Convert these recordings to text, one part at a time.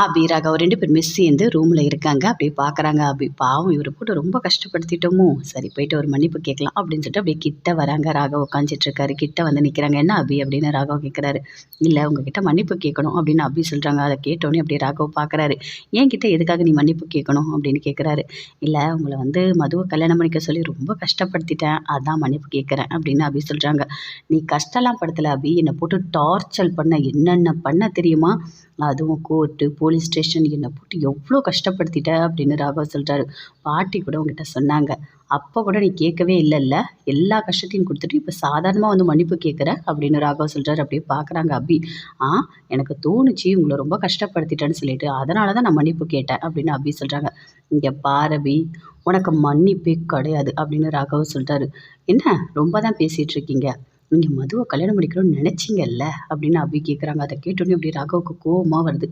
அபி ராகவ் ரெண்டு பேருமே சேர்ந்து ரூமில் இருக்காங்க. அப்படியே பார்க்குறாங்க அபி பாவம் இவரை போட்டு ரொம்ப கஷ்டப்படுத்திட்டோமோ? சரி போயிட்டு ஒரு மன்னிப்பு கேட்கலாம் அப்படின்னு சொல்லிட்டு அப்படியே கிட்ட வராங்க. ராகவ் உட்காந்துட்டு இருக்காரு. கிட்ட வந்து நிற்கிறாங்க என்ன அபி அப்படின்னு ராகவ் கேட்குறாரு இல்லை உங்ககிட்ட மன்னிப்பு கேட்கணும் அப்படின்னு அபி சொல்கிறாங்க அதை கேட்டோன்னே அப்படியே ராகவ் பார்க்குறாரு என்கிட்ட எதுக்காக நீ மன்னிப்பு கேட்கணும் அப்படின்னு கேட்குறாரு இல்லை உங்களை வந்து மதுவை கல்யாணம் பண்ணிக்க சொல்லி ரொம்ப கஷ்டப்படுத்திட்டேன். அதான் மன்னிப்பு கேட்குறேன் அப்படின்னு அபி சொல்கிறாங்க நீ கஷ்டம்லாம் படுத்தலை அபி என்னை போட்டு டார்ச்சர் பண்ண என்னென்ன பண்ண தெரியுமா? அதுவும் கோர்ட்டு போலீஸ் ஸ்டேஷன் என்னை போட்டு எவ்வளோ கஷ்டப்படுத்திட்ட அப்படின்னு ராகவ் சொல்கிறாரு பாட்டி கூட உங்ககிட்ட சொன்னாங்க. அப்போ கூட நீ கேட்கவே இல்லைல்ல? எல்லா கஷ்டத்தையும் கொடுத்துட்டு இப்போ சாதாரணமாக வந்து மன்னிப்பு கேட்குற அப்படின்னு ராகவ் சொல்கிறாரு அப்படியே பார்க்குறாங்க அபி. ஆ எனக்கு தோணுச்சு உங்களை ரொம்ப கஷ்டப்படுத்திட்டேன்னு சொல்லிட்டு அதனால தான் நான் மன்னிப்பு கேட்டேன் அப்படின்னு அபி சொல்கிறாங்க இங்கே பாரபி உனக்கு மன்னிப்பே கிடையாது அப்படின்னு ராகவ் சொல்கிறாரு என்ன? ரொம்ப தான் பேசிகிட்டு இருக்கீங்க? நீங்கள் மதுவை கல்யாணம் பண்ணிக்கணும்னு நினச்சிங்கல்ல? அப்படின்னு அபி கேட்குறாங்க அதை கேட்டோன்னே அப்படி ராகவுக்கு கோபமாக வருது.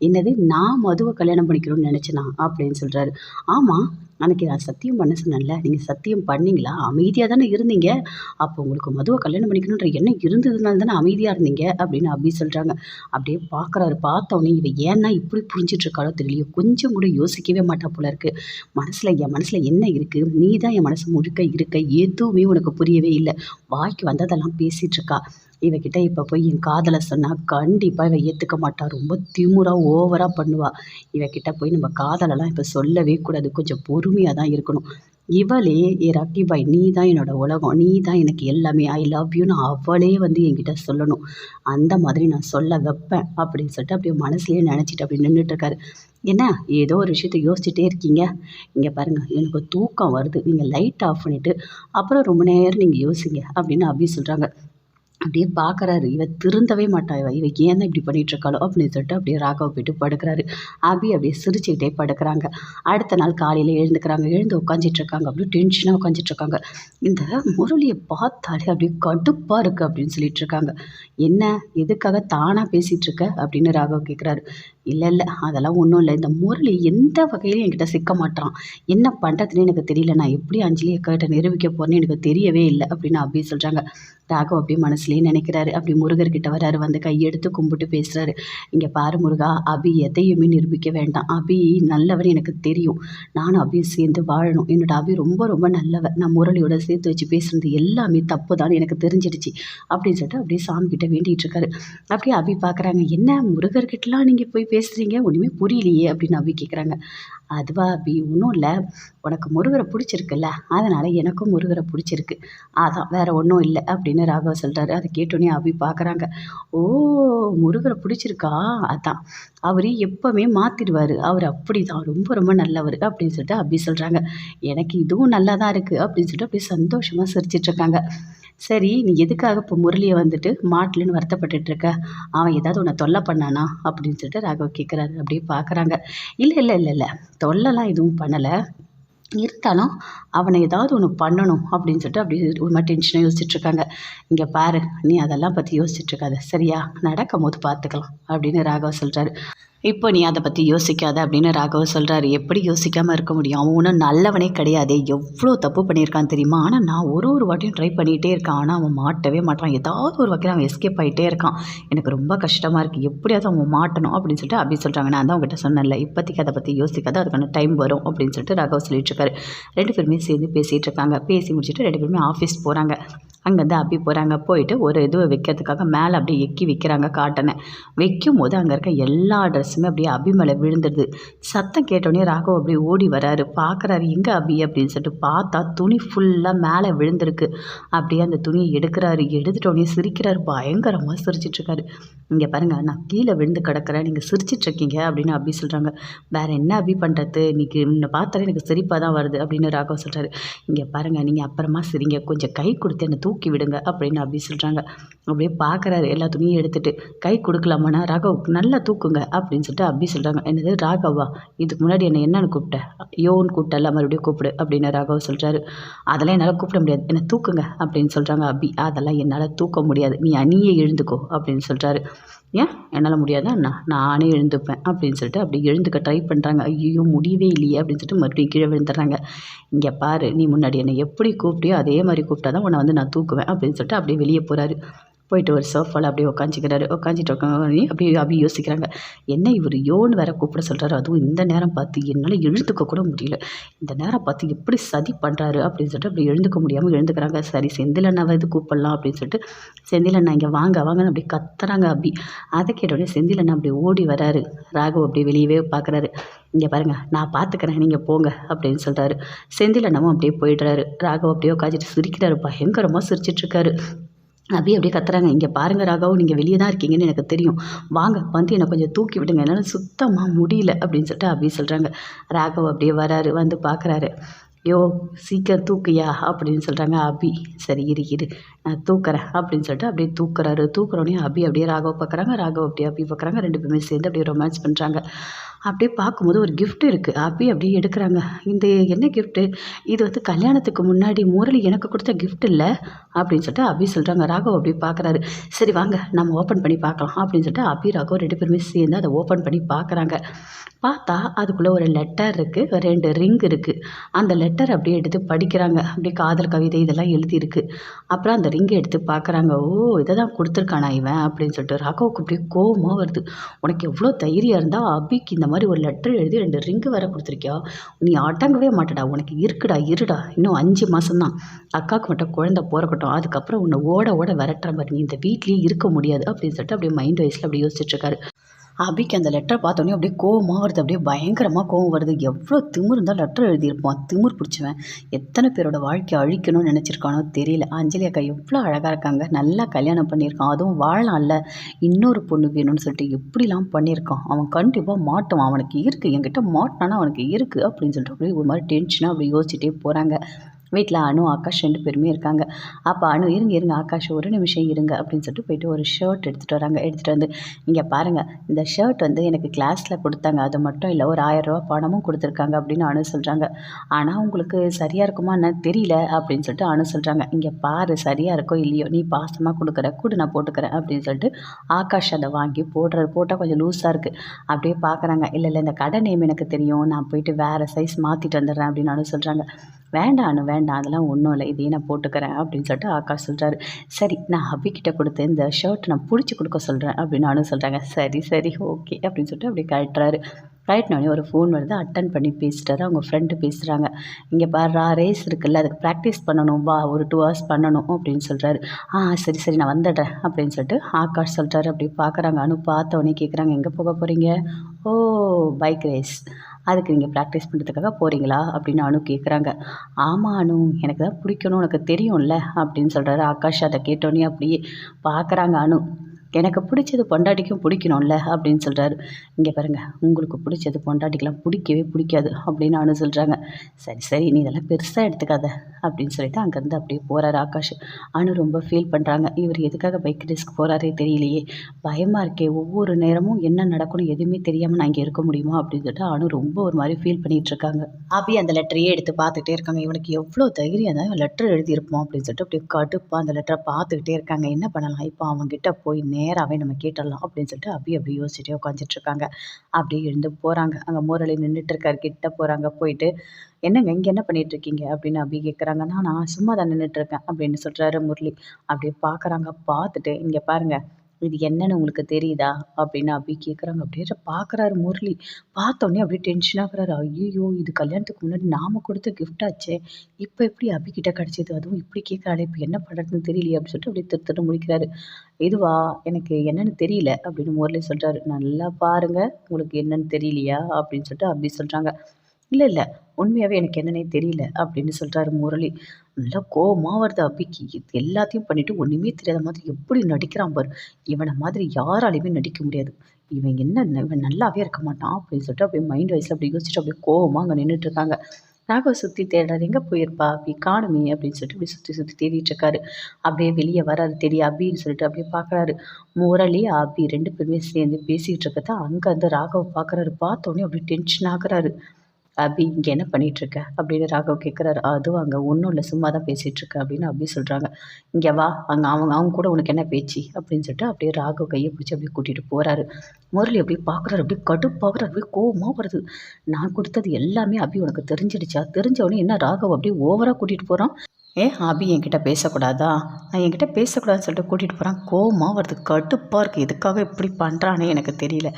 என்னது நான் மதுவை கல்யாணம் பண்ணிக்கணும்னு நினச்சினா? அப்படின்னு சொல்கிறாரு ஆமாம் அன்றைக்கி நான் சத்தியம் பண்ண சொன்னேன்ல நீங்கள் சத்தியம் பண்ணீங்களா? அமைதியாக தானே இருந்தீங்க? அப்போ உங்களுக்கு மதுவை கல்யாணம் பண்ணிக்கணுன்ற எண்ணம் இருந்ததுனால தானே அமைதியாக இருந்தீங்க? அப்படின்னு அப்படி சொல்கிறாங்க அப்படியே பார்க்குறாரு பார்த்தவொடனே இவன் ஏன்னா இப்படி புரிஞ்சிட்ருக்காளோ தெரியலையோ. கொஞ்சம் கூட யோசிக்கவே மாட்டா போல இருக்குது மனசில் என் மனசில் என்ன இருக்குது நீ தான் என் மனசு முழுக்க இருக்க. எதுவுமே உனக்கு புரியவே இல்லை. வாய்க்கு வந்ததெல்லாம் பேசிகிட்ருக்கா இவகிட்ட இப்போ போய் என் காதலை சொன்னால் கண்டிப்பாக இவன் ஏற்றுக்க மாட்டாள் ரொம்ப திமுறாக ஓவராக பண்ணுவாள் இவகிட்ட போய் நம்ம காதலெல்லாம் இப்போ சொல்லவே கூடாது. கொஞ்சம் பொறுமையாக தான் இருக்கணும். இவளே ஏ ராக்கி பாய் நீ தான் என்னோட உலகம். நீ தான் எனக்கு எல்லாமே. ஐ லவ் யூன்னு அவளே வந்து என்கிட்ட சொல்லணும். அந்த மாதிரி நான் சொல்ல வைப்பேன் அப்படின்னு சொல்லிட்டு அப்படியே மனசுலேயே நினச்சிட்டு அப்படி நின்றுட்டுருக்காரு என்ன? ஏதோ ஒரு விஷயத்த யோசிச்சுட்டே இருக்கீங்க? இங்கே பாருங்கள் எனக்கு தூக்கம் வருது. நீங்கள் லைட் ஆஃப் பண்ணிவிட்டு அப்புறம் ரொம்ப நேரம் நீங்கள் யோசிங்க அப்படின்னு அப்படி சொல்கிறாங்க அப்படியே பார்க்குறாரு இவ திருந்தவே மாட்டா. இவ இவ ஏன் தான் இப்படி பண்ணிட்டு இருக்காளோ அப்படின்னு சொல்லிட்டு அப்படியே ராகவை போயிட்டு படுக்கிறாரு. அபி அப்படியே சிரிச்சுக்கிட்டே படுக்கிறாங்க. அடுத்த நாள் காலையில் எழுந்துக்கிறாங்க. எழுந்து உட்காந்துட்டு இருக்காங்க அப்படியே டென்ஷனாக உட்காந்துட்ருக்காங்க இந்த முரளியை பார்த்தாலே அப்படியே கடுப்பாக இருக்குது அப்படின்னு சொல்லிட்டு இருக்காங்க என்ன? எதுக்காக தானாக பேசிகிட்டு இருக்க அப்படின்னு ராகவ் கேட்குறாரு இல்லை இல்லை. அதெல்லாம் ஒன்றும் இல்லை. இந்த முரளி எந்த வகையிலும் என்கிட்ட சிக்க மாட்டான் என்ன பண்ணுறதுன்னு எனக்கு தெரியல. நான் எப்படி அஞ்சலி அக்காட்ட நிரூபிக்க போகிறேன்னு எனக்கு தெரியவே இல்லை அப்படின்னு அப்படி சொல்கிறாங்க ராகவ் அப்படியே மனசுலேயே நினைக்கிறாரு. அப்படி முருகர்கிட்ட வராரு. வந்து கையெடுத்து கும்பிட்டு பேசுகிறாரு இங்கே பாரு முருகா அபி எதையுமே நிரூபிக்க வேண்டாம். அபி நல்லவன் எனக்கு தெரியும். நானும் அபி சேர்ந்து வாழணும். என்னோட அபி ரொம்ப ரொம்ப நல்லவன் நான் முரளியோட சேர்த்து வச்சு பேசுகிறது எல்லாமே தப்பு தான் எனக்கு தெரிஞ்சிடுச்சு. அப்படின்னு சொல்லிட்டு அப்படியே சாமி கிட்ட வேண்டிகிட்டு இருக்காரு. அப்படியே அபி பார்க்குறாங்க என்ன? முருகர்கிட்டலாம் நீங்கள் போய் பேசுகிறீங்க ஒன்றுமே புரியலையே அப்படின்னு அபி கேட்குறாங்க அதுவா அபி ஒன்றும் இல்லை. உனக்கு முருகரை பிடிச்சிருக்குல்ல. அதனால் எனக்கும் முருகரை பிடிச்சிருக்கு. அதான் வேறு ஒன்றும் இல்லை அப்படின்னு ராகவ சொல்கிறாரு அதை கேட்டோன்னே அபி பார்க்குறாங்க ஓ முருகரை பிடிச்சிருக்கா? அதான். அவர் எப்போவுமே மாற்றிடுவார் அவர் அப்படி தான் ரொம்ப ரொம்ப நல்லவர் அப்படின்னு சொல்லிட்டு அபி சொல்கிறாங்க எனக்கு இதுவும் நல்லா தான் இருக்குது அப்படின்னு சொல்லிட்டு அப்படியே சந்தோஷமாக சிரிச்சிட்ருக்காங்க சரி நீ எதுக்காக இப்போ முரளியை வந்துட்டு மாட்டலன்னு வருத்தப்பட்டுட்டு இருக்க அவன் ஏதாவது உன்னை தொல்லை பண்ணானா? அப்படின்னு சொல்லிட்டு ராகவ் கேட்குறாரு அப்படியே பார்க்குறாங்க இல்லை இல்லை இல்லை இல்லை. தொல்லைலாம் எதுவும் பண்ணலை. இருந்தாலும் அவனை ஏதாவது ஒன்று பண்ணணும் அப்படின்னு சொல்லிட்டு அப்படி ஒரு மாதிரி டென்ஷனாக யோசிச்சுட்ருக்காங்க. இங்கே பாரு நீ அதெல்லாம் பற்றி யோசிச்சுட்ருக்காத. சரியா? நடக்கும் போது பார்த்துக்கலாம் அப்படின்னு ராகவ் சொல்கிறாரு இப்போ நீ அதை பற்றி யோசிக்காத அப்படின்னு ராகவ் சொல்கிறாரு எப்படி யோசிக்காமல் இருக்க முடியும்? அவன் ஒன்றும் நல்லவனே கிடையாது. எவ்வளோ தப்பு பண்ணியிருக்கான் தெரியுமா? ஆனால் நான் ஒரு ஒரு வாட்டியும் ட்ரை பண்ணிகிட்டே இருக்கான். ஆனால் அவன் மாட்டவே மாட்டான். ஏதாவது ஒரு வகையில் அவன் எஸ்கேப் ஆகிட்டே இருக்கான். எனக்கு ரொம்ப கஷ்டமாக இருக்குது எப்படியாவது அவன் மாட்டணும் அப்படின்னு சொல்லிட்டு அப்படி சொல்கிறாங்க நான் தான் அவங்ககிட்ட சொன்னேன்ல. இப்போதைக்கு அதை பற்றி யோசிக்காத. அதுக்கான டைம் வரும் அப்படின்னு சொல்லிட்டு ராகவ் சொல்லிட்டு இருக்காரு. ரெண்டு பேருமே சேர்ந்து பேசிகிட்டு இருக்காங்க. பேசி முடிச்சுட்டு ரெண்டு பேருமே ஆஃபீஸ் போகிறாங்க அங்கேருந்து அப்பி போகிறாங்க போயிட்டு ஒரு இது வைக்கிறதுக்காக மேலே அப்படியே எக்கி விற்கிறாங்க காட்டனை. வைக்கும் போது அங்கே இருக்க எல்லா ட்ரெஸ்ஸுமே அப்படியே அபி மேலே விழுந்துடுது. சத்தம் கேட்டோடனே ராகவ் அப்படியே ஓடி வராரு. பார்க்குறாரு எங்கே அபி? அப்படின்னு சொல்லிட்டு பார்த்தா துணி ஃபுல்லாக மேலே விழுந்திருக்கு. அப்படியே அந்த துணியை எடுக்கிறாரு. எடுத்துட்டோடனே சிரிக்கிறாரு. பயங்கரமாக சிரிச்சிட்ருக்காரு இங்கே பாருங்கள் நான் கீழே விழுந்து கிடக்கிறேன் நீங்கள் சிரிச்சிட்ருக்கீங்க அப்படின்னு அபி சொல்கிறாங்க வேறு என்ன அபி பண்ணுறது இன்றைக்கி என்னை பார்த்தாலே எனக்கு சிரிப்பாக தான் வருது அப்படின்னு ராகவ் சொல்கிறாரு இங்கே பாருங்கள் நீங்கள் அப்புறமா சரிங்க கொஞ்சம் கை கொடுத்து என்னை தூக்கி விடுங்க அப்படின்னு அபி சொல்கிறாங்க அப்படியே பார்க்குறாரு எல்லா துணியும் எடுத்துகிட்டு கை கொடுக்கலாமாண்ணா? ராகவ் நல்லா தூக்குங்க அப்படின்னு சொல்லிட்டு அபி சொல்கிறாங்க என்னது ராகவா? இதுக்கு முன்னாடி என்ன என்னன்னு கூப்பிட்ட? யோன்னு கூப்பிட்டல மறுபடியும் கூப்பிடு அப்படின்னு ராகவ் சொல்கிறாரு அதெல்லாம் என்னால் கூப்பிட முடியாது என்னை தூக்குங்க அப்படின்னு சொல்கிறாங்க அபி. அதெல்லாம் என்னால் தூக்க முடியாது நீ அணியே எழுந்துக்கோ அப்படின்னு சொல்கிறாரு ஏன்? என்னால் முடியாதா நான் நானே எழுந்துப்பேன் அப்படின்னு சொல்லிட்டு அப்படி எழுந்துக்க ட்ரை பண்ணுறாங்க ஐயோ முடியவே இல்லையே அப்படின்னு சொல்லிட்டு மறுபடியும் கீழே விழுந்துடுறாங்க. இங்கே பாரு நீ முன்னாடி என்னை எப்படி கூப்பிட்டியோ அதே மாதிரி கூப்பிட்டா தான் உன்னை வந்து நான் தூக்குவேன் அப்படின்னு சொல்லிட்டு அப்படியே வெளியே போகிறாரு போயிட்டு ஒரு சோஃபாவில் அப்படியே உட்காந்துக்கிறாரு உட்காந்துட்டு உட்காந்து அப்படியே அப்படி யோசிக்கிறாங்க. என்ன இவர் யோன்னு வேற கூப்பிட சொல்கிறாரு அதுவும் இந்த நேரம் பார்த்து என்னால் எழுந்துக்க கூட முடியல. இந்த நேரம் பார்த்து எப்படி சதி பண்ணுறாரு அப்படின்னு சொல்லிட்டு அப்படி எழுந்துக்க முடியாமல் எழுந்துக்கிறாங்க. சரி செந்தில் இது கூப்பிடலாம் அப்படின்னு சொல்லிட்டு செந்தில் அண்ணா இங்கே வாங்க வாங்கன்னு அப்படி கத்துறாங்க அப்படி. அதை கேட்டோடனே செந்தில் அண்ணா அப்படி ஓடி வராரு. ராகவ் அப்படியே வெளியவே பார்க்குறாரு இங்கே பாருங்கள் நான் பார்த்துக்கிறேன் நீங்கள் போங்க அப்படின்னு சொல்கிறாரு செந்தில் அண்ணாவும் அப்படியே போயிடுறாரு. ராகவ் அப்படியே உட்காந்துட்டு சிரிக்கிறாரு பயங்கரமாக சிரிச்சிட்ருக்காரு அபி அப்படியே கத்துறாங்க. இங்கே பாருங்க ராகவ் நீங்கள் வெளியே தான் இருக்கீங்கன்னு எனக்கு தெரியும். வாங்க வந்து என்னை கொஞ்சம் தூக்கி விடுங்க. என்னால் சுத்தமாக முடியல அப்படின்னு சொல்லிட்டு அபி சொல்கிறாங்க ராகவ் அப்படியே வராரு வந்து பார்க்குறாரு யோ சீக்கிரம் தூக்குயா அப்படின்னு சொல்கிறாங்க அபி சரி இரு இரு. நான் தூக்குறேன் அப்படின்னு சொல்லிட்டு அப்படியே தூக்குறாரு. தூக்குறோடனே அபி அப்படியே ராகவ் பார்க்குறாங்க ராகவ் அப்படியே அபி பார்க்குறாங்க ரெண்டு பேருமே சேர்ந்து அப்படியே ரொமான்ஸ் பண்ணுறாங்க அப்படியே பார்க்கும்போது ஒரு கிஃப்ட் இருக்குது அபி அப்படியே எடுக்கிறாங்க. இந்த என்ன கிஃப்ட்டு இது வந்து கல்யாணத்துக்கு முன்னாடி முரளி எனக்கு கொடுத்த கிஃப்ட் இல்லை அப்படின்னு சொல்லிட்டு அபி சொல்கிறாங்க ராகவ் அப்படியே பார்க்குறாரு சரி வாங்க நம்ம ஓப்பன் பண்ணி பார்க்கலாம் அப்படின்னு சொல்லிட்டு அபி ராகவ் ரெண்டு பேருமே சேர்ந்து அதை ஓப்பன் பண்ணி பார்க்குறாங்க பார்த்தா அதுக்குள்ளே ஒரு லெட்டர் இருக்குது ரெண்டு ரிங் இருக்குது அந்த லெட்டர் அப்படியே எடுத்து படிக்கிறாங்க. அப்படியே காதல் கவிதை இதெல்லாம் எழுதியிருக்கு. அப்புறம் அந்த ரிங்கை எடுத்து பார்க்குறாங்க. ஓ இதை தான் கொடுத்துருக்கானா இவன்? அப்படின்னு சொல்லிட்டு ராகவுக்கு அப்படியே கோபமாக வருது. உனக்கு எவ்வளோ தைரியம் இருந்தால் அபிக்கு இந்த மாதிரி ஒரு லெட்டர் எழுதி ரெண்டு ரிங்கு வேற கொடுத்துருக்கியா? நீ அடங்கவே மாட்டடா. உனக்கு இருக்குடா இருடா. இன்னும் அஞ்சு மாதம்தான் அக்காவுக்கு மட்டும் குழந்தை பிறக்கட்டும். அதுக்கப்புறம் உன்னை ஓட ஓட விரட்டுற மாதிரி நீ இந்த வீட்லேயே இருக்க முடியாது. அப்படின்னு சொல்லிட்டு அப்படியே மைண்ட் வைஸில் அப்படியே யோசிச்சுட்ருக்காரு அபிக்கு அந்த லெட்டரை பார்த்தோன்னே அப்படியே கோவமாக வருது. அப்படியே பயங்கரமாக கோவம் வருது. எவ்வளோ திமிர் இருந்தால் லெட்டர் எழுதியிருப்பான். திமிர் பிடிச்சவன். எத்தனை பேரோட வாழ்க்கையை அழிக்கணும்னு நினச்சிருக்கானோ தெரியல. அஞ்சலி அக்கா எவ்வளோ அழகாக இருக்காங்க. நல்லா கல்யாணம் பண்ணியிருக்கான். அதுவும் வாழலாம்ல இன்னொரு பொண்ணு வேணும்னு சொல்லிட்டு எப்படிலாம் பண்ணியிருக்கான். அவன் கண்டிப்பாக மாட்டுவான். அவனுக்கு இருக்குது என்கிட்ட மாட்டினானா அவனுக்கு இருக்குது அப்படின்னு சொல்லிட்டு அப்படியே ஒரு மாதிரி டென்ஷனாக அப்படி யோசிச்சுட்டே போகிறாங்க வீட்டில் அணு ஆகாஷ் ரெண்டு பேருமே இருக்காங்க. அப்போ அணு இருங்க இருங்க ஆகாஷ் ஒரு நிமிஷம் இருங்க அப்படின்னு சொல்லிட்டு போயிட்டு ஒரு ஷர்ட் எடுத்துகிட்டு வராங்க. எடுத்துகிட்டு வந்து இங்கே பாருங்கள் இந்த ஷர்ட் வந்து எனக்கு கிளாஸில் கொடுத்தாங்க. அது மட்டும் இல்லை ஒரு ஆயரூவா பணமும் கொடுத்துருக்காங்க அப்படின்னு அணு சொல்கிறாங்க ஆனால் உங்களுக்கு சரியாக இருக்குமா என்ன தெரியல அப்படின்னு சொல்லிட்டு அணு சொல்கிறாங்க இங்கே பாரு சரியாக இருக்கோ இல்லையோ நீ பாசமாக கொடுக்குற கூட நான் போட்டுக்கிறேன் அப்படின்னு சொல்லிட்டு ஆகாஷ் அதை வாங்கி போடுற போட்டால் கொஞ்சம் லூஸாக இருக்குது அப்படியே பார்க்குறாங்க இல்லை இல்லை இந்த கடை நேம் எனக்கு தெரியும். நான் போயிட்டு வேறு சைஸ் மாற்றிட்டு வந்துடுறேன் அப்படின்னு அணு சொல்கிறாங்க வேண்டாம் அனு வேண்டாம் அதெல்லாம் ஒன்றும் இல்லை. இதையே நான் போட்டுக்கிறேன் அப்படின்னு சொல்லிட்டு ஆகாஷ் சொல்கிறாரு சரி நான் அபிக்கிட்ட கொடுத்து இந்த ஷர்ட் நான் பிடிச்சி கொடுக்க சொல்கிறேன் அப்படின்னு நானும் சொல்கிறாங்க சரி சரி ஓகே அப்படின்னு சொல்லிட்டு அப்படியே கழட்டுறாரு. கழட்டினோடனே ஒரு ஃபோன் வருது. அட்டன் பண்ணி பேசிட்டாரு. அவங்க ஃப்ரெண்டு பேசுகிறாங்க இங்கே பாருடா ரேஸ் இருக்குல்ல. அதுக்கு ப்ராக்டிஸ் பண்ணணும். வா ஒரு டூ ஹவர்ஸ் பண்ணணும் அப்படின்னு சொல்கிறாரு ஆ சரி சரி நான் வந்துடுறேன் அப்படின்னு சொல்லிட்டு ஆகாஷ் சொல்கிறாரு அப்படி பார்க்குறாங்க அனு பார்த்த கேட்குறாங்க எங்கே போக போகிறீங்க ஓ பைக் ரேஸ் அதுக்கு நீங்கள் ப்ராக்டிஸ் பண்ணுறதுக்காக போகிறீங்களா அப்படின்னு அனு கேட்குறாங்க ஆமாம் அனு எனக்கு தான் பிடிக்கணும் உனக்கு தெரியும்ல அப்படின்னு சொல்கிறாரு ஆகாஷ். அதை கேட்டோன்னே அப்படியே பார்க்குறாங்க அனு. எனக்கு பிடிச்சது பொண்டாட்டிக்கும் பிடிக்கணும்ல அப்படின்னு சொல்கிறாரு இங்கே பாருங்கள் உங்களுக்கு பிடிச்சது பொண்டாட்டிக்கெலாம் பிடிக்கவே பிடிக்காது அப்படின்னு அனு சொல்கிறாங்க சரி சரி நீ இதெல்லாம் பெருசாக எடுத்துக்காத அப்படின்னு சொல்லிட்டு அங்கேருந்து அப்படியே போகிறாரு ஆகாஷ். அனு ரொம்ப ஃபீல் பண்ணுறாங்க இவர் எதுக்காக பைக் ரிஸ்க் போகிறாரே தெரியலையே. பயமாக இருக்கே ஒவ்வொரு நேரமும் என்ன நடக்கணும் எதுவுமே தெரியாமல் நான் இங்கே இருக்க முடியுமா அப்படின்னு சொல்லிட்டு அனு ரொம்ப ஒரு மாதிரி ஃபீல் பண்ணிகிட்டு இருக்காங்க. அந்த லெட்டரையே எடுத்து பார்த்துக்கிட்டே இருக்காங்க. இவனுக்கு எவ்வளோ தைரியம் தான் லெட்டர் எழுதியிருப்போம் அப்படின்னு சொல்லிட்டு அப்படியே கடுப்பாக அந்த லெட்டரை பார்த்துக்கிட்டே இருக்காங்க. என்ன பண்ணலாம்? இப்போ அவங்ககிட்ட போய் நேராகவே நம்ம கேட்டுடலாம் அப்படின்னு சொல்லிட்டு அப்படி அப்படி யோசிச்சுட்டே உட்காந்துட்டு இருக்காங்க அப்படியே எழுந்து போகிறாங்க அங்கே முரளி நின்றுட்டு இருக்காரு கிட்ட போகிறாங்க போயிட்டு என்னங்க இங்கே என்ன பண்ணிட்டு இருக்கீங்க அப்படின்னு அப்படி கேட்குறாங்க நான் சும்மா தான் நின்றுட்டு இருக்கேன் அப்படின்னு சொல்கிறாரு முரளி. அப்படியே பார்க்குறாங்க பார்த்துட்டு இங்கே பாருங்க இது என்னன்னு உங்களுக்கு தெரியுதா? அப்படின்னு அப்படி கேட்குறாங்க அப்படியே பார்க்குறாரு முரளி. பார்த்தோன்னே அப்படியே டென்ஷன் ஆகுறாரு ஐயோ இது கல்யாணத்துக்கு முன்னாடி நாம கொடுத்த கிஃப்ட் ஆச்சே. இப்போ எப்படி அபிக்கிட்ட கிடச்சிது? அதுவும் இப்படி கேட்குறாளே இப்போ என்ன பண்ணுறதுன்னு தெரியலையே அப்படின்னு சொல்லிட்டு அப்படியே திருத்தட்டு முடிக்கிறாரு இதுவா எனக்கு என்னன்னு தெரியல அப்படின்னு முரளி சொல்கிறாரு நல்லா பாருங்க உங்களுக்கு என்னன்னு தெரியலையா? அப்படின்னு சொல்லிட்டு அப்படி சொல்கிறாங்க இல்லை இல்லை உண்மையாகவே எனக்கு என்னன்னே தெரியல அப்படின்னு சொல்கிறாரு முரளி. நல்லா கோபமாக வருது அபிக்கு. இது எல்லாத்தையும் பண்ணிவிட்டு ஒன்றுமே தெரியாத மாதிரி எப்படி நடிக்கிறான் பாரு. இவனை மாதிரி யாராலையுமே நடிக்க முடியாது. இவன் என்ன இவன் நல்லாவே இருக்க மாட்டான் அப்படின்னு சொல்லிட்டு அப்படியே மைண்ட் வைஸில் அப்படி யோசிச்சுட்டு அப்படியே கோபமாக அங்கே நின்றுட்டு இருக்காங்க. சுற்றி தேடுறாரு. எங்கே போயிருப்பா அப்படி காணுமே அப்படின்னு சொல்லிட்டு அப்படி சுற்றி சுற்றி தேடிட்டு இருக்காரு. அப்படியே வெளியே வராரு. தெரிய அபின்னு சொல்லிட்டு அப்படியே பார்க்குறாரு முரளி அபி ரெண்டு பேருமே சேர்ந்து பேசிகிட்டு இருக்கதான் அங்கே அந்த ராகவை பார்க்குறாரு பார்த்தோன்னே அப்படியே டென்ஷன் ஆகுறாரு. அபி இங்கே என்ன பண்ணிகிட்ருக்க இருக்க அப்படின்னு ராகவ் கேட்குறாரு அதுவும் அங்கே ஒன்றும் இல்லை சும்மா தான் பேசிகிட்டு இருக்க அப்படின்னு அபி சொல்கிறாங்க இங்கே வா அங்கே அவங்க அவங்க கூட உனக்கு என்ன பேச்சு? அப்படின்னு சொல்லிட்டு அப்படியே ராகவ் கையை பிடிச்சி அப்படியே கூட்டிகிட்டு போகிறாரு முரளி அப்படியே பார்க்குறாரு அப்படியே கடுப்பாகிறார் அப்படியே கோபமாக வருது. நான் கொடுத்தது எல்லாமே அபி உனக்கு தெரிஞ்சிடுச்சா? தெரிஞ்சவொடனே என்ன ராகவ் அப்படியே ஓவராக கூட்டிகிட்டு போகிறான் ஏ அபி என்கிட்ட பேசக்கூடாதா? நான் என்கிட்ட பேசக்கூடாதுன்னு சொல்லிட்டு கூட்டிகிட்டு போகிறான் கோவமாக வருது. கடுப்பாக இருக்குது எதுக்காக இப்படி பண்ணுறானே எனக்கு தெரியல.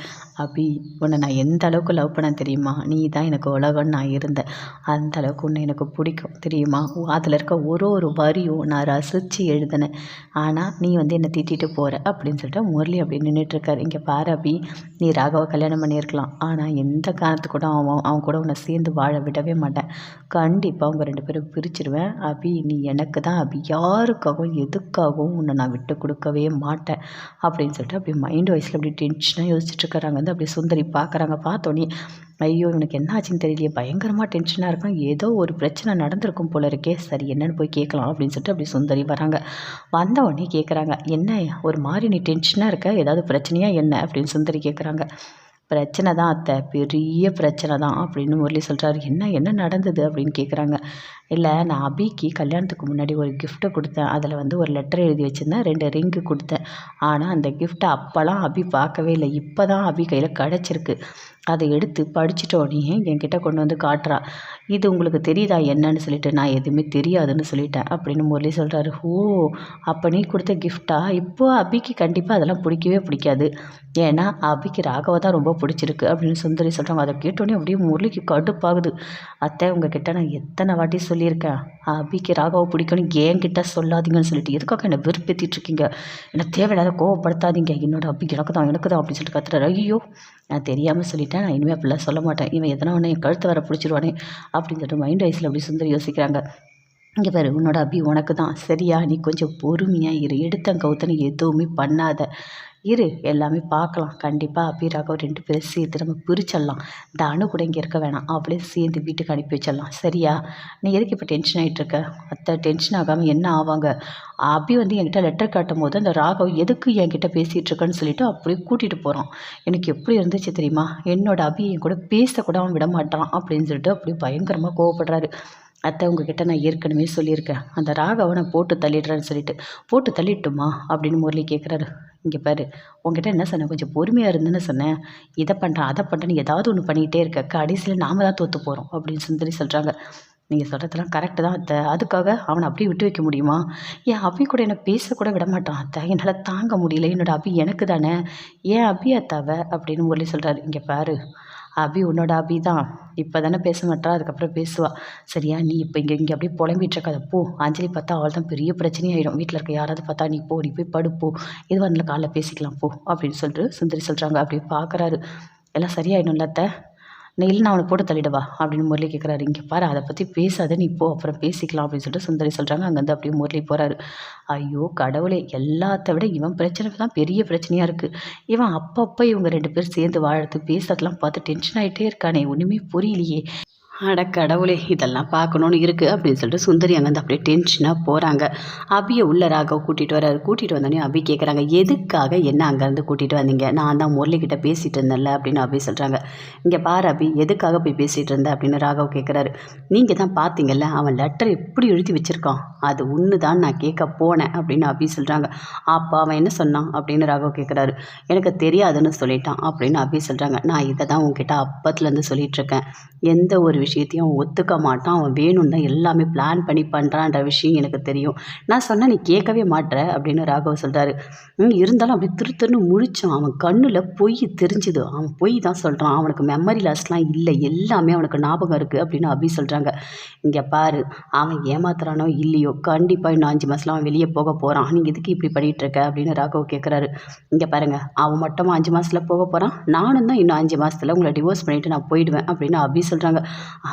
அபி உன்னை நான் எந்த அளவுக்கு லவ் பண்ண தெரியுமா? நீ தான் எனக்கு உலகம்னு நான் இருந்தேன். அந்த அளவுக்கு உன்னை எனக்கு பிடிக்கும். தெரியுமா? அதில் இருக்க ஒரு ஒரு வரியும் நான் ரசித்து எழுதினேன். ஆனால் நீ வந்து என்னை திட்டிட்டு போகிற அப்படின்னு சொல்லிட்டு முரளி அப்படி நின்றுட்டுருக்காரு இங்கே பாரு அபி நீ ராகவை கல்யாணம் பண்ணியிருக்கலாம். ஆனால் எந்த காரணத்து கூட அவன் அவன் கூட உன்னை சேர்ந்து வாழ விடவே மாட்டேன். கண்டிப்பாக அவங்க ரெண்டு பேரும் பிரிச்சிருவேன். அபி நீ எனக்கு தான் அப்படி யாருக்காகவும் எதுக்காகவும் உன்னை நான் விட்டு கொடுக்கவே மாட்டேன் அப்படின்னு சொல்லிட்டு அப்படி மைண்ட் வாய்ஸில் அப்படி டென்ஷனாக யோசிச்சுட்டு இருக்கிறாங்க வந்து அப்படி சுந்தரி பார்க்குறாங்க பார்த்தோன்னே ஐயோ இவனுக்கு என்ன ஆச்சுன்னு தெரியலையே. பயங்கரமாக டென்ஷனாக இருக்கும் ஏதோ ஒரு பிரச்சனை நடந்திருக்கும் போல இருக்கே. சரி என்னன்னு போய் கேட்கலாம் அப்படின்னு சொல்லிட்டு அப்படி சுந்தரி வராங்க. வந்த உடனே கேட்குறாங்க என்ன ஒரு மாதிரி நீ டென்ஷனாக இருக்க? ஏதாவது பிரச்சனையாக என்ன? அப்படின்னு சுந்தரி கேட்குறாங்க பிரச்சனை தான் அத்தை. பெரிய பிரச்சனை தான் அப்படின்னு முரளி சொல்கிறாரு என்ன என்ன நடந்தது? அப்படின்னு கேட்குறாங்க இல்லை நான் அபிக்கு கல்யாணத்துக்கு முன்னாடி ஒரு கிஃப்ட்டை கொடுத்தேன். அதில் வந்து ஒரு லெட்டர் எழுதி வச்சுருந்தேன். ரெண்டு ரிங்கு கொடுத்தேன். ஆனால் அந்த கிஃப்ட்டை அப்போல்லாம் அபி பார்க்கவே இல்லை. இப்போ தான் அபி கையில் கிடச்சிருக்கு. அதை எடுத்து படிச்சுட்டோடனே என்கிட்ட கொண்டு வந்து காட்டுறா. இது உங்களுக்கு தெரியுதா என்னன்னு சொல்லிட்டு நான் எதுவுமே தெரியாதுன்னு சொல்லிட்டேன் அப்படின்னு முரளி சொல்கிறாரு ஓ அப்போ நீ கொடுத்த கிஃப்டா இப்போ அபிக்கு கண்டிப்பாக அதெல்லாம் பிடிக்கவே பிடிக்காது. ஏன்னா அபிக்கு ராகவ தான் ரொம்ப பிடிச்சிருக்கு அப்படின்னு சுந்தரி சொல்கிறாங்க அதை கேட்டோடனே அப்படியே முரளிக்கு கடுப்பாகுது. அத்தை உங்ககிட்ட நான் எத்தனை வாட்டி சொல்லி சொல்லியிருக்கேன் அபிக்கு ராகவை பிடிக்கும்னு என்கிட்ட சொல்லாதீங்கன்னு சொல்லிட்டு எதுக்காக என்னை வெறுப்பேற்றிட்டு இருக்கீங்க? என்னை தேவையில்லாத கோவப்படுத்தாதீங்க. என்னோட அபிக்கு எனக்கு தான் எனக்கு தான் அப்படின்னு சொல்லிட்டு கத்துறாரு. ஐயோ நான் தெரியாமல் சொல்லிட்டேன். நான் இனிமேல் அப்படிலாம் சொல்ல மாட்டேன். இவன் எதனா ஒன்று என் கழுத்தை வர பிடிச்சிருவானே அப்படின்னு சொல்லிட்டு மைண்ட் வயசில் அப்படி சுந்தர் யோசிக்கிறாங்க. இங்கே பாரு உன்னோட அபி உனக்கு தான் சரியா? நீ கொஞ்சம் பொறுமையாக இரு. எடுத்தன் கவுத்தனை எதுவுமே பண்ணாத. இரு எல்லாமே பார்க்கலாம். கண்டிப்பாக அபி ராகவ் ரெண்டு பேரும் சேர்த்து நம்ம பிரிச்சிடலாம். இந்த அணு கூட இங்கே இருக்க வேணாம். அவளே சேர்ந்து வீட்டுக்கு அனுப்பி வச்சிடலாம். சரியா? நீ எதுக்கு இப்போ டென்ஷன் ஆகிட்டு இருக்க? அத்தை டென்ஷன் ஆகாமல் என்ன ஆவாங்க? அபி வந்து என்கிட்ட லெட்டர் காட்டும் போது அந்த ராகவ் எதுக்கு என்கிட்ட பேசிகிட்டு இருக்கன்னு சொல்லிட்டு அப்படியே கூட்டிகிட்டு போகிறான் எனக்கு எப்படி இருந்துச்சு தெரியுமா? என்னோட அபி என் கூட பேசக்கூட அவன் விட மாட்டான் அப்படின்னு சொல்லிட்டு அப்படியே பயங்கரமாக கோவப்படுறாரு. அத்தை உங்ககிட்ட நான் ஏற்கனவே சொல்லியிருக்கேன். அந்த ராகவனை போட்டு தள்ளிடுறேன்னு சொல்லிட்டு. போட்டு தள்ளிட்டுமா? அப்படின்னு முரளி கேட்குறாரு இங்கே பாரு உங்ககிட்ட என்ன சொன்னேன்? கொஞ்சம் பொறுமையாக இருந்துன்னு சொன்னேன். இதை பண்ணுறேன் அதை பண்ணுறேன்னு ஏதாவது ஒன்று பண்ணிக்கிட்டே இருக்க. கடைசியில் நாம தான் தோற்று போகிறோம் அப்படின்னு சுந்தரி சொல்கிறாங்க நீங்கள் சொல்கிறதெல்லாம் கரெக்டு தான் அத்தை. அதுக்காக அவனை அப்படியே விட்டு வைக்க முடியுமா? என் அபி கூட என்னை பேசக்கூட விட மாட்டான் அத்தை. என்னால் தாங்க முடியல. என்னோட அபி எனக்கு தானே. ஏன் அபி அத்தாவை? அப்படின்னு முரளி சொல்கிறாரு இங்கே பாரு அபி உன்னோட அபி தான். இப்போ தானே பேச மாட்டா அதுக்கப்புறம் பேசுவா. சரியா நீ இப்போ இங்கே இங்கே அப்படியே புலம்பிட்டு போ. அஞ்சலி பார்த்தா அவள் தான் பெரிய பிரச்சனையாயிடும். வீட்டில் இருக்க யாராவது பார்த்தா நீ போ நீ போய் படுப்போ எதுவாக இருந்தாலும் காலைல பேசிக்கலாம் போ அப்படின்னு சொல்லிட்டு சுந்தரி சொல்கிறாங்க அப்படியே பார்க்குறாரு எல்லாம் சரியாயிடும்ல அத்தை? நீ இல்லை நான் அவனை போட்டு தள்ளிடவா? அப்படின்னு முரளி கேட்குறாரு இங்கே பாரு அதை பற்றி பேசாத நீ போ அப்புறம் பேசிக்கலாம் அப்படின்னு சொல்லிட்டு சுந்தரி சொல்கிறாங்க அங்கேருந்து அப்படியே முரளி போகிறாரு ஐயோ கடவுளே எல்லாத்த விட இவன் பிரச்சனை தான் பெரிய பிரச்சனையாக இருக்குது இவன் அப்பப்போ இவங்க ரெண்டு பேரும் சேர்ந்து வாழறது பேசுறதுலாம் பார்த்து டென்ஷன் ஆகிட்டே இருக்கானே ஒன்றுமே புரியலையே. அட கடவுளே இதெல்லாம் பார்க்கணுன்னு இருக்குது அப்படின்னு சொல்லிட்டு சுந்தரி அங்கேருந்து அப்படியே டென்ஷனாக போகிறாங்க அபியை உள்ள ராகவ் கூட்டிகிட்டு வராரு கூட்டிகிட்டு வந்தோடனே அபி கேட்குறாங்க எதுக்காக என்ன அங்கேருந்து கூட்டிகிட்டு வந்தீங்க? நான் தான் முரளிக்கிட்ட பேசிகிட்டு இருந்தேன்ல அப்படின்னு அபி சொல்கிறாங்க இங்கே பாரு அபி எதுக்காக போய் பேசிகிட்டு இருந்த? அப்படின்னு ராகவ் கேட்குறாரு நீங்கள் தான் பார்த்தீங்கல்ல அவன் லெட்டர் எப்படி எழுதி வச்சுருக்கான்? அது ஒன்று தான் நான் கேட்க போனேன் அப்படின்னு அபி சொல்கிறாங்க அப்போ அவன் என்ன சொன்னான்? அப்படின்னு ராகவ் கேட்குறாரு எனக்கு தெரியாதுன்னு சொல்லிட்டான் அப்படின்னு அபி சொல்கிறாங்க நான் இதை தான் உங்ககிட்ட அப்பத்துலேருந்து சொல்லிகிட்ருக்கேன் எந்த ஒரு விஷயத்தையும் அவன் ஒத்துக்க மாட்டான். அவன் வேணும்னு தான் எல்லாமே பிளான் பண்ணி பண்ணுறான்ற விஷயம் எனக்கு தெரியும். நான் சொன்னால் நீ கேட்கவே மாட்ற அப்படின்னு ராகவ் சொல்கிறாரு இருந்தாலும் அப்படி திரு திருன்னு முழிச்சான். அவன் கண்ணில் பொய் தெரிஞ்சுது. அவன் பொய் தான் சொல்கிறான் அவனுக்கு மெமரி லாஸ்லாம் இல்லை. எல்லாமே அவனுக்கு ஞாபகம் இருக்குது அப்படின்னு அபி சொல்கிறாங்க இங்கே பாரு அவன் ஏமாத்துறானோ இல்லையோ கண்டிப்பாக இன்னும் அஞ்சு மாதத்துல அவன் வெளியே போக போகிறான் நீங்கள் எதுக்கு இப்படி பண்ணிகிட்டு இருக்க? அப்படின்னு ராகவ் கேட்குறாரு இங்கே பாருங்கள் அவன் மட்டும் அஞ்சு மாதத்தில் போக போகிறான் நானும் தான் இன்னும் அஞ்சு மாதத்தில் உங்களை டிவோர்ஸ் பண்ணிவிட்டு நான் போயிடுவேன் அப்படின்னு அபி சொல்கிறாங்க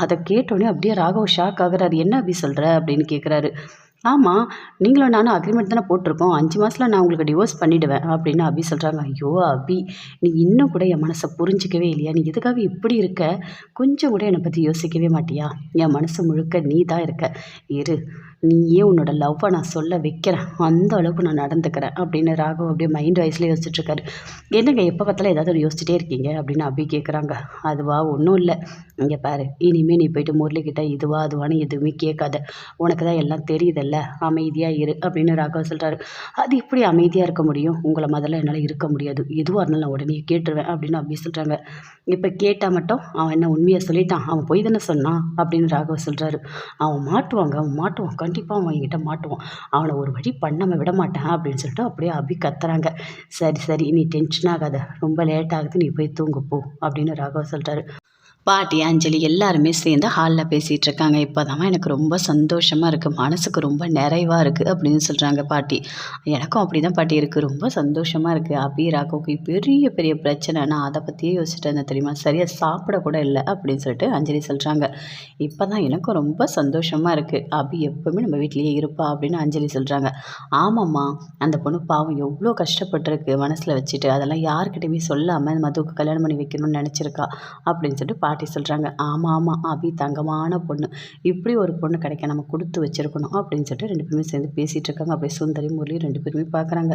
அதை கேட்டோடனே அப்படியே ராகவ் ஷாக் ஆகுறாரு. என்ன அபி சொல்கிற அப்படின்னு கேட்குறாரு ஆமாம் நீங்களும் நானும் அக்ரிமெண்ட் தானே போட்டிருக்கோம். அஞ்சு மாதத்தில் நான் உங்களுக்கு டிவோர்ஸ் பண்ணிவிடுவேன் அப்படின்னு அபி சொல்கிறாங்க ஐயோ அபி நீ இன்னும் கூட என் மனசை புரிஞ்சிக்கவே இல்லையா? நீ எதுக்காக இப்படி இருக்க? கொஞ்சம் கூட என்னை பற்றி யோசிக்கவே மாட்டியா? என் மனசு முழுக்க நீ தான் இருக்க. இரு நீயே உன்னோட லவ்வை நான் சொல்ல வைக்கிறேன். அந்த அளவுக்கு நான் நடந்துக்கிறேன் அப்படின்னு ராகவ் அப்படியே மைண்ட் வைஸில் யோசிச்சுட்ருக்காரு என்னங்க எப்போ பார்த்தாலும் ஏதாவது ஒரு யோசிச்சுட்டே இருக்கீங்க? அப்படின்னு அபி கேட்குறாங்க அதுவா? ஒன்றும் இல்லை. இங்கே பாரு இனிமேல் நீ போயிட்டு முரளிக்கிட்ட இதுவா அதுவான்னு எதுவுமே கேட்காத. உனக்கு தான் எல்லாம் தெரியுதல்ல. அமைதியாக இரு அப்படின்னு ராகவ் சொல்கிறாரு அது எப்படி அமைதியாக இருக்க முடியும்? உங்களை முதல்ல என்னால் இருக்க முடியாது. எதுவாக இருந்தாலும் நான் உடனே கேட்டுருவேன் அப்படின்னு அபி சொல்கிறாங்க இப்போ கேட்டால் மட்டும் அவன் என்ன உண்மையை சொல்லிட்டான்? அவன் போய் தானே சொன்னான்? அப்படின்னு ராகவ் சொல்கிறாரு அவன் மாட்டுவாங்க அவன் மாட்டுவான். கண்டிப்பாக அவன் என்கிட்ட மாட்டுவான். அவனை ஒரு வழி பண்ணாமல் விட மாட்டேன் அப்படின்னு சொல்லிட்டு அப்படியே அபி கத்துறாங்க. சரி சரி நீ டென்ஷன் ஆகாத. ரொம்ப லேட் ஆகுது. நீ போய் தூங்கு போ அப்படின்னு ராகவ் சொல்லிட்டாரு பாட்டி அஞ்சலி எல்லாருமே சேர்ந்து ஹாலில் பேசிகிட்டு இருக்காங்க இப்போ எனக்கு ரொம்ப சந்தோஷமாக இருக்குது மனசுக்கு ரொம்ப நிறைவாக இருக்குது அப்படின்னு சொல்கிறாங்க பாட்டி. எனக்கும் அப்படி தான் பாட்டி இருக்குது ரொம்ப சந்தோஷமாக இருக்குது அபி ராகவுக்கு பெரிய பெரிய பிரச்சனை. நான் அதை பற்றியே யோசிச்சுட்டு இருந்தேன் தெரியுமா? சரியாக சாப்பிடக்கூட இல்லை அப்படின்னு சொல்லிட்டு அஞ்சலி சொல்கிறாங்க இப்போ தான் எனக்கும் ரொம்ப சந்தோஷமாக இருக்குது அபி எப்போவுமே நம்ம வீட்லேயே இருப்பா அப்படின்னு அஞ்சலி சொல்கிறாங்க ஆமாம்மா அந்த பொண்ணு பாவம் எவ்வளோ கஷ்டப்பட்டுருக்கு மனசில் வச்சுட்டு. அதெல்லாம் யாருக்கிட்டையுமே சொல்லாமல் மதுவுக்கு கல்யாணம் பண்ணி வைக்கணும்னு நினச்சிருக்கா அப்படின்னு சொல்லிட்டு பாட்டி பாட்டி சொல்கிறாங்க ஆமாம் ஆமாம் அபி தங்கமான பொண்ணு. இப்படி ஒரு பொண்ணு கிடைக்க நம்ம கொடுத்து வச்சுருக்கணும் அப்படின்னு சொல்லிட்டு ரெண்டு பேருமே சேர்ந்து பேசிகிட்டு இருக்காங்க. அப்படியே சுந்தரி முரளி ரெண்டு பேருமே பார்க்குறாங்க.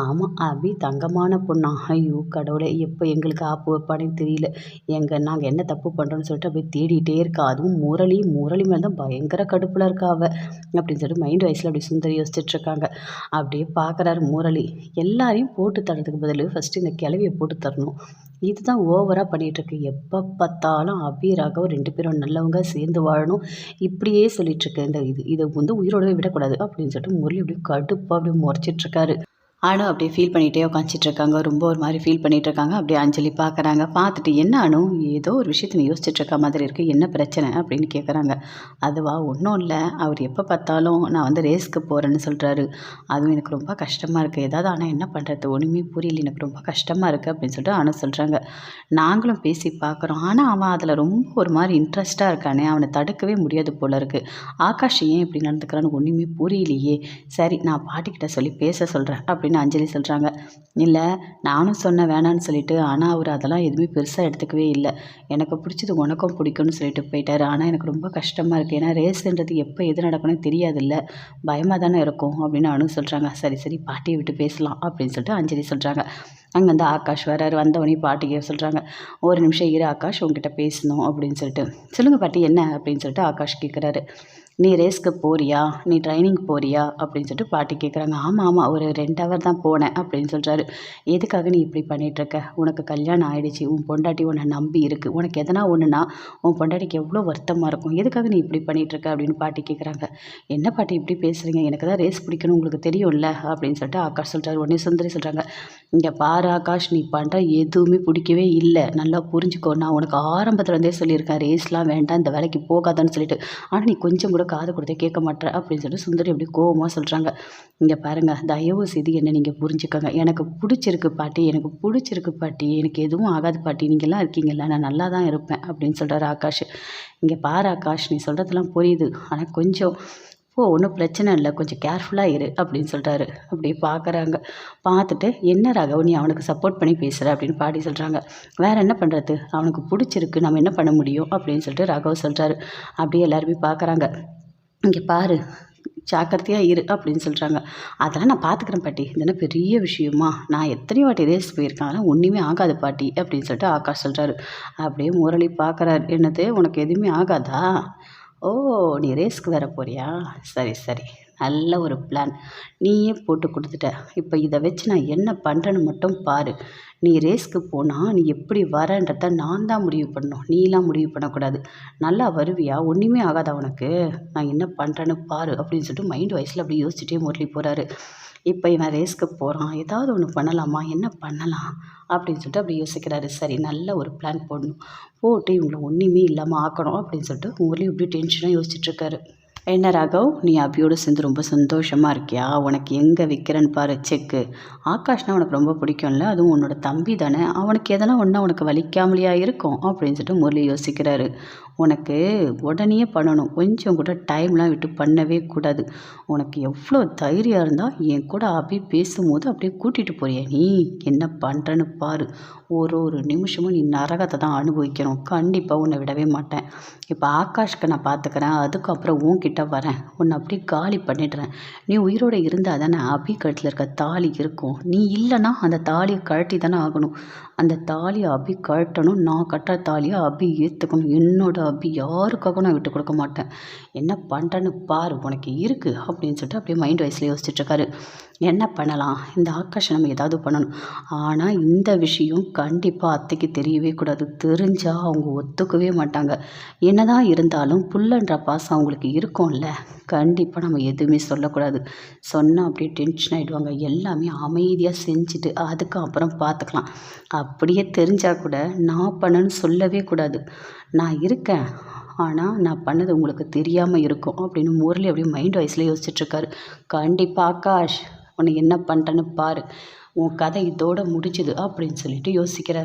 ஆமாம் அபி தங்கமான பொண்ணா? ஐயோ கடவுளே எப்போ எங்களுக்கு ஆப்பு வைப்பானே தெரியல. எங்கள் நாங்கள் என்ன தப்பு பண்ணுறோன்னு சொல்லிட்டு அப்படியே தேடிட்டே இருக்கா. அதுவும் முரளி முரளி மேலே தான் பயங்கர கடுப்பில் இருக்கா அவ அப்படின்னு சொல்லிட்டு மைண்ட் வயசில் அப்படி சுந்தரி யோசிச்சுட்ருக்காங்க அப்படியே பார்க்குறாரு முரளி. எல்லாரையும் போட்டு தரதுக்கு பதில் ஃபஸ்ட்டு இந்த கிளவியை போட்டு தரணும். இதுதான் ஓவராக பண்ணிகிட்ருக்கு எப்போ பார்த்தாலும் அபி ராகவ் ரெண்டு பேரும் நல்லவங்க சேர்ந்து வாழணும். இப்படியே சொல்லிகிட்ருக்கு இந்த இது இதை வந்து உயிரோடவே விடக்கூடாது அப்படின்னு சொல்லிட்டு முரளி அப்படியே கடுப்பாக அப்படியே முறைச்சிட்ருக்காரு அனு அப்படியே ஃபீல் பண்ணிகிட்டே உட்காந்துட்டு இருக்காங்க ரொம்ப ஒரு மாதிரி ஃபீல் பண்ணிகிட்டு இருக்காங்க அப்படியே அஞ்சலி பார்க்குறாங்க பார்த்துட்டு என்ன அனு? ஏதோ ஒரு விஷயத்தை நீ யோசிச்சுட்டு இருக்க மாதிரி இருக்குது என்ன பிரச்சனை? அப்படின்னு கேட்குறாங்க அதுவா? ஒன்றும் இல்லை. அவர் எப்போ பார்த்தாலும் நான் வந்து ரேஸ்க்கு போகிறேன்னு சொல்கிறாரு அதுவும் எனக்கு ரொம்ப கஷ்டமாக இருக்குது ஏதாவது ஆனால் என்ன பண்ணுறது ஒன்றுமே புரியல. எனக்கு ரொம்ப கஷ்டமாக இருக்குது அப்படின்னு சொல்லிட்டு அனு சொல்கிறாங்க நாங்களும் பேசி பார்க்குறோம் ஆனால் அவன் அதில் ரொம்ப ஒரு மாதிரி இன்ட்ரெஸ்ட்டாக இருக்கானே. அவனை தடுக்கவே முடியாது போல இருக்குது ஆகாஷ் ஏன் இப்படி நடந்துக்கிறான்னு ஒன்றுமே புரியலையே. சரி நான் பாட்டிக்கிட்ட சொல்லி பேச சொல்கிறேன் அப்படின்னு அப்படின்னு அஞ்சலி சொல்கிறாங்க இல்லை நானும் சொன்னேன் வேணான்னு சொல்லிட்டு. ஆனால் அவர் அதெல்லாம் எதுவுமே பெருசாக எடுத்துக்கவே இல்லை. எனக்கு பிடிச்சது உனக்கும் பிடிக்கும்னு சொல்லிட்டு போயிட்டார். ஆனால் எனக்கு ரொம்ப கஷ்டமாக இருக்குது ஏன்னா ரேஸுன்றது எப்போ எது நடக்கணும் தெரியாதுல்ல. பயமாக தானே இருக்கும் அப்படின்னு அனு சொல்கிறாங்க சரி சரி பாட்டியை விட்டு பேசலாம் அப்படின்னு சொல்லிட்டு அஞ்சலி சொல்கிறாங்க அங்கேருந்து ஆகாஷ் வராரு. வந்தவனே பாட்டிக்கு சொல்கிறாங்க ஒரு நிமிஷம் இரு ஆகாஷ் உங்ககிட்ட பேசணும் அப்படின்னு சொல்லிட்டு. சொல்லுங்கள் பாட்டி என்ன? அப்படின்னு சொல்லிட்டு ஆகாஷ் கேட்குறாரு நீ ரேஸ்க்கு போறியா? நீ ட்ரைனிங் போறியா? அப்படின்னு சொல்லிட்டு பாட்டி கேட்குறாங்க ஆமாம் ஆமாம் ஒரு ரெண்டு ஹவர் தான் போனேன் அப்படின்னு சொல்கிறாரு எதுக்காக நீ இப்படி பண்ணிகிட்ருக்க உனக்கு கல்யாணம் ஆகிடுச்சி உன் பொண்டாட்டி உன்னை நம்பி இருக்குது உனக்கு எதனா ஒன்றுனா உன் பொண்டாட்டிக்கு எவ்வளோ வருத்தமாக இருக்கும். எதுக்காக நீ இப்படி பண்ணிகிட்ருக்க அப்படின்னு பாட்டி கேட்குறாங்க என்ன பாட்டி இப்படி பேசுகிறீங்க எனக்கு தான் ரேஸ் பிடிக்கணும். உங்களுக்கு தெரியும்ல? அப்படின்னு சொல்லிட்டு ஆகாஷ் சொல்கிறார் உடனே சுந்தரி சொல்கிறாங்க இங்கே பாரு ஆகாஷ் நீ பண்ணுற எதுவுமே பிடிக்கவே இல்லை. நல்லா புரிஞ்சுக்கோ. நான் உனக்கு ஆரம்பத்துலேருந்தே சொல்லியிருக்கேன். ரேஸ்லாம் வேண்டாம். இந்த வேலைக்கு போகாதான்னு சொல்லிட்டு. ஆனால் நீ கொஞ்சம் கூட காது கொடுத்தே கேட்க மாட்டேன் அப்படின்னு சொல்லிட்டு சுந்தரி அப்படி கோபமாக சொல்கிறாங்க இங்கே பாருங்கள் தயவு செய்து என்ன நீங்கள் புரிஞ்சுக்கோங்க. எனக்கு பிடிச்சிருக்கு பாட்டி எனக்கு பிடிச்சிருக்கு பாட்டி. எனக்கு எதுவும் ஆகாது பாட்டி. நீங்கள்லாம் இருக்கீங்கல்ல நான் நல்லா தான் இருப்பேன் அப்படின்னு சொல்கிறார் ஆகாஷ். இங்கே பாரு ஆகாஷ் நீ சொல்கிறதெல்லாம் புரியுது. ஆனால் கொஞ்சம் ஓ ஒன்றும் பிரச்சனை இல்லை கொஞ்சம் கேர்ஃபுல்லாக இரு அப்படின்னு சொல்கிறாரு அப்படியே பார்க்குறாங்க பார்த்துட்டு என்ன ராகவ் நீ அவனுக்கு சப்போர்ட் பண்ணி பேசுகிற அப்படின்னு பாட்டி சொல்கிறாங்க வேறு என்ன பண்ணுறது அவனுக்கு பிடிச்சிருக்கு நம்ம என்ன பண்ண முடியும்? அப்படின்னு சொல்லிட்டு ராகவ் சொல்கிறாரு அப்படியே எல்லாருமே பார்க்குறாங்க இங்கே பாரு ஜாக்கிரதையாக இரு அப்படின்னு சொல்கிறாங்க அதெல்லாம் நான் பார்த்துக்கிறேன் பாட்டி. இதெல்லாம் பெரிய விஷயமா? நான் எத்தனையோ வாட்டி ரேஸ் போயிருக்கேன். அதெல்லாம் ஒன்றுமே ஆகாது பாட்டி அப்படின்னு சொல்லிட்டு ஆகாஷ் சொல்கிறாரு அப்படியே முரளி பார்க்குறாரு என்னது? உனக்கு எதுவுமே ஆகாதா? ஓ நீ ரேஸ்க்கு வேறு போறியா? சரி சரி. நல்ல ஒரு பிளான் நீயே போட்டு கொடுத்துட்ட. இப்போ இதை வச்சு நான் என்ன பண்ணுறேன்னு மட்டும் பாரு. நீ ரேஸ்க்கு போனால் நீ எப்படி வரன்றத நான் தான் முடிவு பண்ணணும். நீலாம் முடிவு பண்ணக்கூடாது. நல்லா வருவியா? ஒன்றுமே ஆகாதா உனக்கு? நான் என்ன பண்ணுறேன்னு பாரு அப்படின்னு சொல்லிட்டு மைண்ட் வயசில் அப்படி யோசிச்சுட்டே முரளி போகிறாரு இப்போ இவன் ரேஸ்க்கு போகிறான் ஏதாவது ஒன்று பண்ணலாமா? என்ன பண்ணலாம்? அப்படின்னு சொல்லிட்டு அப்படி யோசிக்கிறாரு. சரி நல்ல ஒரு பிளான் போடணும். போட்டு இவங்களை ஒன்றுமே இல்லாமல் ஆக்கணும் அப்படின்னு சொல்லிட்டு உங்களையும் இப்படி டென்ஷனாக யோசிச்சுட்ருக்காரு என்ன ராகவ்? நீ அபியோடு சேர்ந்து ரொம்ப சந்தோஷமாக இருக்கியா? உனக்கு எங்கே விற்கிறேன்னு பாரு செக்கு ஆகாஷ்னா உனக்கு ரொம்ப பிடிக்கும்ல? அதுவும் உன்னோட தம்பி தானே. அவனுக்கு எதனா ஒன்றா உனக்கு வலிக்காமலையா இருக்கும்? அப்படின்னு சொல்லிட்டு முரளி யோசிக்கிறாரு. உனக்கு உடனே பண்ணணும். கொஞ்சம் கூட டைம்லாம் விட்டு பண்ணவே கூடாது. உனக்கு எவ்வளோ தைரியம் இருந்தால் என் கூட அபி பேசும்போது அப்படியே கூட்டிகிட்டு போறியா. நீ என்ன பண்ணுறன்னு பாரு. ஒரு ஒரு நிமிஷமும் நீ நரகத்தை தான் அனுபவிக்கணும். கண்டிப்பாக உன்னை விடவே மாட்டேன். இப்போ ஆகாஷ்க்கு நான் பார்த்துக்கிறேன் அதுக்கப்புறம் உன்கிட்ட வரேன். உன்னை அப்படியே காலி பண்ணிடுறேன். நீ உயிரோடு இருந்தால் தானே அபி கழுத்தில் இருக்க தாலி இருக்கும். நீ இல்லைன்னா அந்த தாலியை கழட்டி தானே ஆகணும். அந்த தாலியை அபி கட்டணும் நான் கட்டுற தாலியை அபி ஏற்றுக்கணும் என்னோட அபி யாருக்காகவும் நான் விட்டு கொடுக்க மாட்டேன்? என்ன பண்ணுறேன்னு பார் உனக்கு இருக்குது அப்படின்னு சொல்லிட்டு அப்படியே மைண்ட் வைஸில் யோசிச்சுட்ருக்காரு என்ன பண்ணலாம்? இந்த ஆகாஷை நம்ம ஏதாவது பண்ணணும். ஆனால் இந்த விஷயம் கண்டிப்பாக அத்தைக்கு தெரியவே கூடாது. தெரிஞ்சால் அவங்க ஒத்துக்கவே மாட்டாங்க. என்னதான் இருந்தாலும் புல்லன்ற பாசம் அவங்களுக்கு இருக்கும்ல. கண்டிப்பாக நம்ம எதுவுமே சொல்லக்கூடாது. சொன்னால் அப்படியே டென்ஷன் ஆகிடுவாங்க எல்லாமே அமைதியாக செஞ்சுட்டு அதுக்கப்புறம் பார்த்துக்கலாம் அப்படியே தெரிஞ்சால் கூட நான் பண்ணேன்னு சொல்லவே கூடாது. நான் இருக்கேன் ஆனால் நான் பண்ணது உங்களுக்கு தெரியாமல் இருக்கும் அப்படின்னு முரளி அப்படியே மைண்ட் வாய்ஸில் யோசிச்சுட்ருக்காரு கண்டிப்பாக ஆகாஷ் உன்னை என்ன பண்ணுறேன்னு பாரு. உன் கதை இதோட முடிஞ்சுது அப்படின்னு சொல்லிட்டு யோசிக்கிறார்.